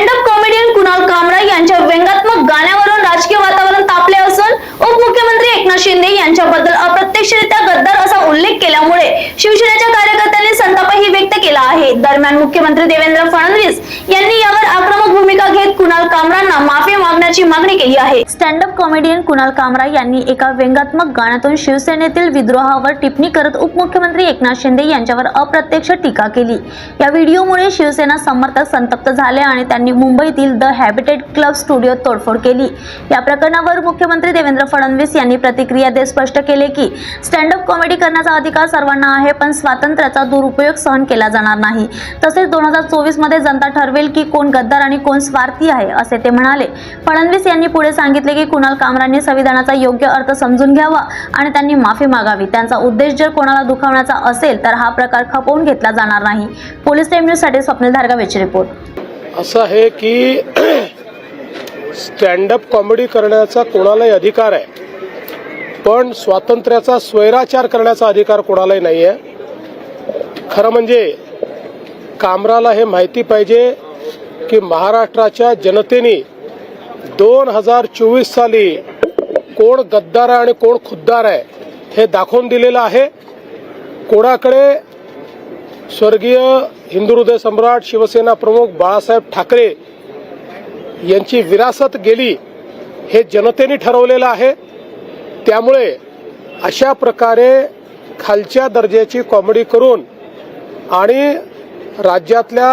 Stand up comedian Kunal कामरा यांच्या व्यंगात्मक गाण्यावरून राजकीय वातावरण तापले असून उपमुख्यमंत्री एकनाथ शिंदे यांच्याबद्दल अप्रत्यक्षरित्या गद्दार असा उल्लेख केल्यामुळे शिवसेनेच्या कार्यकर्त्यांनी संतापही व्यक्त केला आहे. दरम्यान मुख्यमंत्री देवेंद्र फडणवीस यांनी भूमिका कुणाल कामरांना माफी मागण्याची मागणी केली आहे. स्टँडअप कॉमेडियन कुणाल कामरा यांनी एका व्यंगात्मक गाण्यातून शिवसेनेतील विद्रोहावर टिप्पणी करत उपमुख्यमंत्री एकनाथ शिंदे यांच्यावर अप्रत्यक्ष टीका केली. या व्हिडिओमुळे शिवसेना समर्थक संतप्त झाले आणि त्यांनी मुंबईतील द हॅबिटेट क्लब स्टुडिओ तोडफोड केली. या प्रकरणावर मुख्यमंत्री देवेंद्र फडणवीस यांनी प्रतिक्रिया देत स्पष्ट केले की स्टँडअप कॉमेडी करण्याचा अधिकार सर्वांना आहे पण स्वातंत्र्याचा दुरुपयोग सहन केला जाणार नाही. तसेच दोन हजार चोवीसमध्ये जनता ठरवेल की कोण गद्दार आणि कोण स्वार्थ आहे असे ते म्हणाले. फडणवीस यांनी पुढे सांगितले की कुणाल कामरांनी संविधानाचा योग्य अर्थ समजून घ्यावा आणि त्यांनी माफी मागावी. त्यांचा उद्देश जर कोणाला दुखावण्याचा असेल तर हा प्रकार खपवून घेतला जाणार नाही. पोलीस टाइम न्यूज स्वप्नील धारगावेची रिपोर्ट. असं आहे की स्टँडअप कॉमेडी करण्याचा कोणालाही अधिकार आहे. पण स्वातंत्र्याचा स्वैराचार करण्याचा अधिकार कोणालाही नाही आहे खरं म्हणजे कामराला हे माहिती पाहिजे की महाराष्ट्राच्या जनतेने दोन हजार चोवीस साली कोण गद्दार आहे आणि कोण खुद्दार आहे हे दाखवून दिलेलं आहे. कोणाकडे स्वर्गीय हिंदू हृदय सम्राट शिवसेना प्रमुख बाळासाहेब ठाकरे यांची विरासत गेली हे जनतेने ठरवलेलं आहे. त्यामुळे अशा प्रकारे खालच्या दर्जाची कॉमेडी करून आणि राज्यातल्या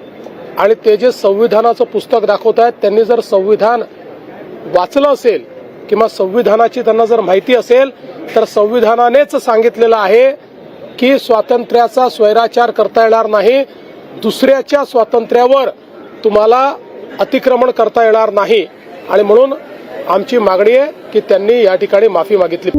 आणि ते जे संविधानाचं पुस्तक दाखवत आहेत त्यांनी जर संविधान वाचलं असेल किंवा संविधानाची त्यांना जर माहिती असेल तर संविधानानेच सांगितलेलं आहे की स्वातंत्र्याचा स्वैराचार करता येणार नाही दुसऱ्याच्या स्वातंत्र्यावर तुम्हाला अतिक्रमण करता येणार नाही. आणि म्हणून आमची मागणी आहे की त्यांनी या ठिकाणी माफी मागितली.